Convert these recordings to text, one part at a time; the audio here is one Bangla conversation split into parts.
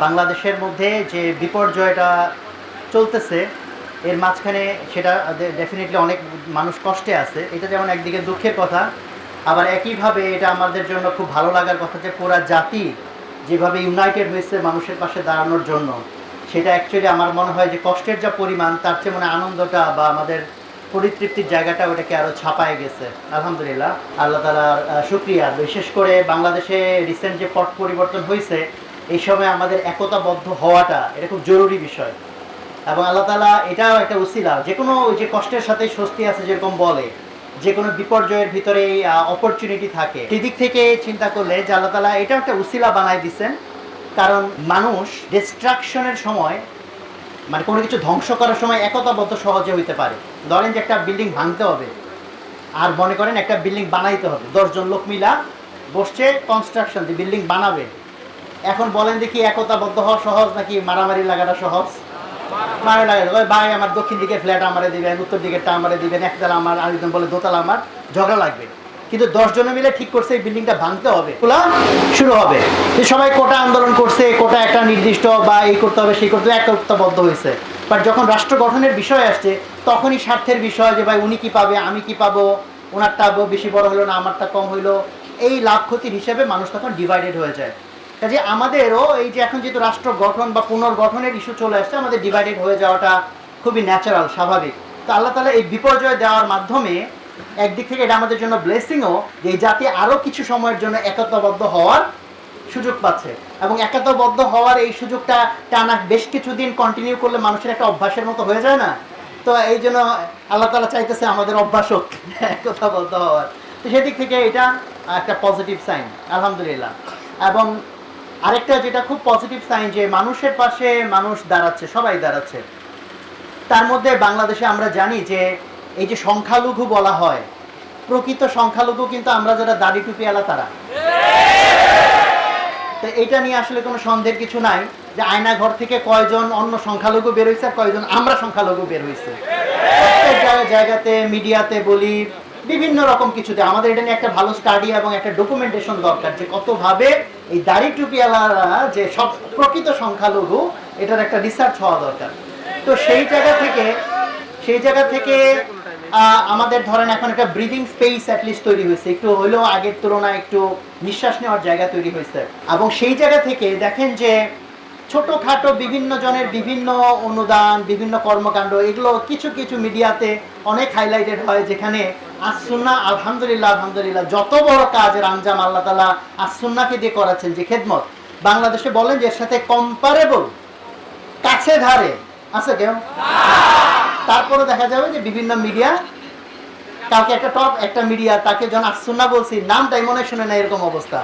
বাংলাদেশের মধ্যে যে বিপর্যয়টা চলতেছে, এর মাঝখানে সেটা ডেফিনেটলি অনেক মানুষ কষ্টে আছে। এটা যেমন একদিকে দুঃখের কথা, আবার একইভাবে এটা আমাদের জন্য খুব ভালো লাগার কথা যে পুরা জাতি যেভাবে ইউনাইটেড হয়েছে মানুষের পাশে দাঁড়ানোর জন্য, সেটা অ্যাকচুয়ালি আমার মনে হয় যে কষ্টের যা পরিমাণ, তার চেয়ে মানে আনন্দটা বা আমাদের পরিতৃপ্তির জায়গাটা ওটাকে আরও ছাপায় গেছে। আলহামদুলিল্লাহ, আল্লাহ তালার শুক্রিয়া। বিশেষ করে বাংলাদেশে রিসেন্ট যে পট পরিবর্তন হয়েছে এই সময় আমাদের একতাবদ্ধ হওয়াটা এটা খুব জরুরি বিষয়। এবং আল্লাহ তালা এটাও একটা উসিলা যে কোনো ওই যে কষ্টের সাথে স্বস্তি আছে যেরকম বলে যে কোনো বিপর্যয়ের ভিতরে অপরচুনিটি থাকে। সেদিক থেকে চিন্তা করলে যে আল্লাহ তালা এটাও একটা উসিলা বানায় দিচ্ছেন কারণ মানুষ ডিস্ট্রাকশনের সময় মানে কোনো কিছু ধ্বংস করার সময় একতাবদ্ধ সহজে হইতে পারে। ধরেন যে একটা বিল্ডিং ভাঙতে হবে, আর মনে করেন একটা বিল্ডিং বানাইতে হবে। দশজন লোক মিলা বসছে কনস্ট্রাকশন বিল্ডিং বানাবে। এখন বলেন দেখি একতাবদ্ধ হওয়া সহজ নাকি মারামারি লাগাটা সহজ? মারামারি লাগা ভাই আমার দক্ষিণ দিকে ফ্ল্যাট আমারে দিবেন, উত্তর দিকেরটা আমারে দিবেন একতলা আমার আরেকজন বলে দোতলা আমার, ঝগড়া লাগবে। কিন্তু দশ জনে মিলে ঠিক করছে এই বিল্ডিংটা ভাঙতে হবে। খোলা? শুরু হবে। সবাই কোটা আন্দোলন করছে, কোটা একটা নির্দিষ্ট বা এই করতে হবে, সেই করতে হবে, একতাবদ্ধ হয়েছে। বাট যখন রাষ্ট্র গঠনের বিষয় আসছে, তখনই স্বার্থের বিষয় যে ভাই উনি কি পাবে, আমি কি পাবো, ওনারটা বেশি বড় হলো না, আমারটা কম হইল, এই লাভ ক্ষতির হিসেবে মানুষ তখন ডিভাইডেড হয়ে যায়। কাজে আমাদেরও এই যে এখন যেহেতু রাষ্ট্র গঠন বা পুনর্গঠনের ইস্যু চলে আসছে, আমাদের ডিভাইডেড হয়ে যাওয়াটা খুবই ন্যাচারাল স্বাভাবিক। তো আল্লাহ তালা এই বিপর্যয় দেওয়ার মাধ্যমে একদিক থেকে এটা আমাদের জন্য ব্লেসিংও যে এই জাতি আরও কিছু সময়ের জন্য একতাবদ্ধ হওয়ার সুযোগ পাচ্ছে। এবং একতাবদ্ধ হওয়ার এই সুযোগটা টানা বেশ কিছুদিন কন্টিনিউ করলে মানুষের একটা অভ্যাসের মতো হয়ে যায় না? তো এই জন্য আল্লাহ তালা চাইতেছে আমাদের অভ্যাস হোক, একতাবদ্ধ হওয়ার। তো সেদিক থেকে এটা একটা পজিটিভ সাইন আলহামদুলিল্লাহ। এবং আরেকটা যেটা খুব পজিটিভ সাইন যে মানুষের পাশে মানুষ দাঁড়াচ্ছে, সবাই দাঁড়াচ্ছে। তার মধ্যে বাংলাদেশে আমরা জানি যে এই যে সংখ্যালঘু বলা হয়, প্রকৃত সংখ্যালঘু কিন্তু আমরা যারা দাড়ি টুপি আলা তারা। তো এটা নিয়ে আসলে কোনো সন্দেহের কিছু নাই যে আয়না ঘর থেকে কয়জন অন্য সংখ্যালঘু বের হয়েছে আর কয়জন আমরা সংখ্যালঘু বের হয়েছে প্রত্যেক জায়গাতে, মিডিয়াতে বলি বিভিন্ন রকম কিছুতে। আমাদের এটা নিয়ে একটা ভালো স্টাডি এবং একটা ডকুমেন্টেশন দরকার যে কতভাবে এই দাড়ি টুপিওয়ালারা যে সব প্রকৃত সংখ্যালঘু, এটার একটা রিসার্চ হওয়া দরকার। তো সেই জায়গা থেকে, সেই জায়গা থেকে আমাদের ধরেন এখন একটা ব্রিদিং স্পেস অ্যাটলিস্ট তৈরি হয়েছে। একটু হলেও আগের তুলনায় একটু নিঃশ্বাস নেওয়ার জায়গা তৈরি হয়েছে। এবং সেই জায়গা থেকে দেখেন যে ছোটোখাটো বিভিন্ন জনের বিভিন্ন অনুদান, বিভিন্ন কর্মকাণ্ড, এগুলো কিছু কিছু মিডিয়াতে অনেক হাইলাইটেড হয়, যেখানে আসুন্না আলহামদুলিল্লাহ আলহামদুলিল্লাহ, যত বড় কাজের আঞ্জাম আল্লাহ তালা আসুন্নাকে দিয়ে করাচ্ছেন, যে খেদমত। বাংলাদেশে বলেন যে এর সাথে কম্পারেবল কাছে ধারে, আছে কেউ? তারপরে দেখা যাবে যে বিভিন্ন মিডিয়া কাউকে একটা টপ একটা মিডিয়া তাকে যখন আসুন্না বলছি, নামটাই মনে শুনে না এরকম অবস্থা।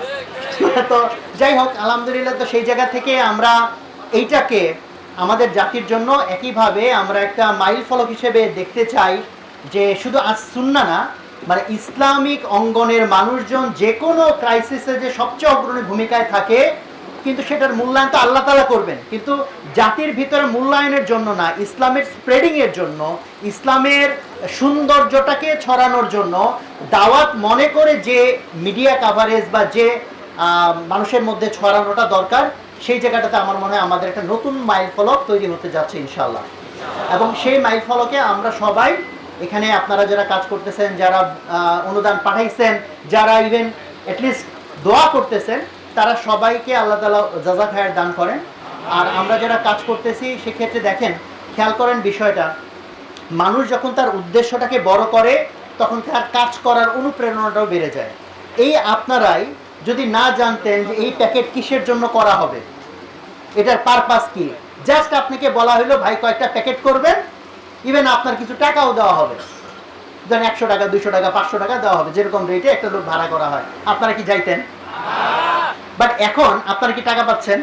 তো যাই হোক, আলহামদুলিল্লাহ তো সেই জায়গা থেকে আমরা এইটাকে আমাদের জাতির জন্য একইভাবে আমরা একটা মাইল ফলক হিসেবে দেখতে চাই যে শুধু আসুন্না না মানে ইসলামিক অঙ্গনের মানুষজন যে কোনো ক্রাইসিসে যে সবচেয়ে অগ্রণী ভূমিকায় থাকে কিন্তু সেটার মূল্যায়ন তো আল্লাহ তালা করবেন। কিন্তু জাতির ভিতরে মূল্যায়নের জন্য না, ইসলামের স্প্রেডিং এর জন্য, ইসলামের সৌন্দর্যটাকে ছড়ানোর জন্য দাওয়াত মনে করে যে মিডিয়া কাভারেজ বা যে মানুষের মধ্যে ছড়ানোটা দরকার, সেই জায়গাটাতে আমার মনে হয় আমাদের একটা নতুন মাইল ফলক তৈরি হতে যাচ্ছে ইনশাল্লাহ এবং সেই মাইল ফলকে আমরা সবাই, এখানে আপনারা যারা কাজ করতেছেন, যারা অনুদান পাঠাইছেন, যারা ইভেন অ্যাটলিস্ট দোয়া করতেছেন তারা সবাইকে আল্লাহ তালা জাজা খায়ের দান করেন। আর আমরা যারা কাজ করতেছি, সেক্ষেত্রে দেখেন, খেয়াল করেন বিষয়টা। মানুষ যখন তার উদ্দেশ্যটাকে বড় করে, তখন তার কাজ করার অনুপ্রেরণাটাও বেড়ে যায়। এই আপনারাই যদি না জানতেন যে এই প্যাকেট কিসের জন্য করা হবে, এটার পারপাস কি? জাস্ট আপনাকে বলা হলো ভাই, কয়েকটা প্যাকেট করবেন ইভেন আপনার কিছু টাকাও দেওয়া হবে। ধরেন একশো টাকা দুশো টাকা, পাঁচশো টাকা দেওয়া হবে, যেরকম রেটে একটা লোক ভাড়া করা হয়। আপনারা কি যাইতেন? বাট এখন আপনারা কি টাকা পাচ্ছেন?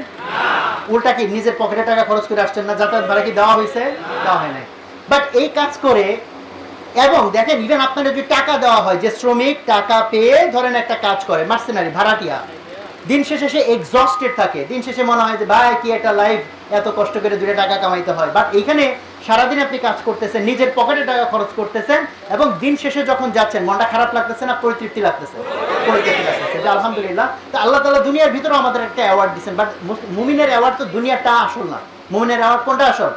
উল্টা কি নিজের পকেটে টাকা খরচ করে আসছেন না? যাতায়াত ভাড়া কি দেওয়া হয়েছে? দেওয়া হয় নাই। বাট এই কাজ করে এবং দেখেন ইভেন আপনার যদি টাকা দেওয়া হয় যে শ্রমিক টাকা পেয়ে ধরেন একটা কাজ করে মার্সেনারি ভাড়াটিয়া দিন শেষে সে এক্সস্টেড থাকে। দিন শেষে মনে হয় যে ভাই কি একটা লাইফ এত কষ্ট করে দূরে টাকা কামাইতে হয়। বাট এইখানে সারাদিন আপনি কাজ করতেছেন, নিজের পকেটে টাকা খরচ করতেছেন এবং দিন শেষে যখন যাচ্ছেন, মনটা খারাপ লাগতেছে না, পরিতৃপ্তি লাগতেছে? পরিতৃপ্তি আলহামদুলিল্লাহ, তো আল্লাহ তালা দুনিয়ার ভিতরে আমাদের একটা অ্যাওয়ার্ড দিচ্ছেন বাট মুমিনের অ্যাওয়ার্ড তো দুনিয়াটা আসল না। মুমিনের অ্যাওয়ার্ড কোনটা আসল?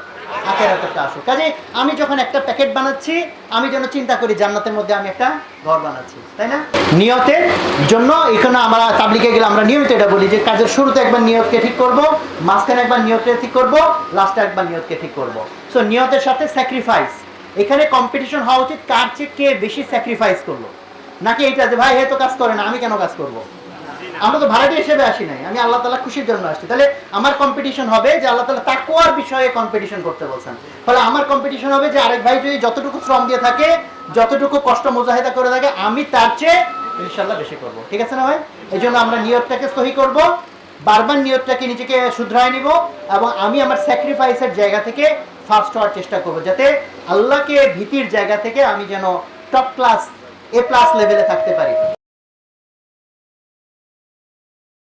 আখেরাতেরটা আসল কাজে আমি যখন একটা প্যাকেট বানাচ্ছি, আমি যেন চিন্তা করি জান্নাতের মধ্যে আমি একটা ঘর বানাচ্ছি, তাই না? নিয়তের জন্য এখানে আমরা তাবলিকে গেলে আমরা নিয়মিত এটা বলি যে কাজের শুরুতে একবার নিয়তকে ঠিক করব, মাঝখানে একবার নিয়তকে ঠিক করব, লাস্টে একবার নিয়তকে ঠিক করব। সো নিয়তের সাথে স্যাক্রিফাইস এখানে কম্পিটিশন হওয়া উচিত কার চেয়ে কে বেশি স্যাক্রিফাইস করল? নাকি এটা যে, ভাই হে তো কাজ করে না, আমি কেন কাজ করব? আমরা তো ভাড়াটি হিসেবে আসি নাই। আমি আল্লাহ তালা খুশির জন্য আসছি। তাহলে আমার কম্পিটিশন হবে যে আল্লাহ তালা তাকুয়ার বিষয়ে কম্পিটিশন করতে বলছেন। ফলে আমার কম্পিটিশন হবে যে আরেক ভাই যদি যতটুকু শ্রম দিয়ে থাকে, যতটুকু কষ্ট মুজাহিদা করে থাকে, আমি তার চেয়ে ইনশাল্লাহ বেশি করব। ঠিক আছে না ভাই? এই জন্য আমরা নিয়তটাকে সহি করব, বারবার নিয়তটাকে নিজেকে শুধরায় নিব এবং আমি আমার স্যাক্রিফাইসের জায়গা থেকে ফার্স্ট হওয়ার চেষ্টা করব, যাতে আল্লাহকে ভীতির জায়গা থেকে আমি যেন টপ ক্লাস এ প্লাস লেভেলে থাকতে পারি।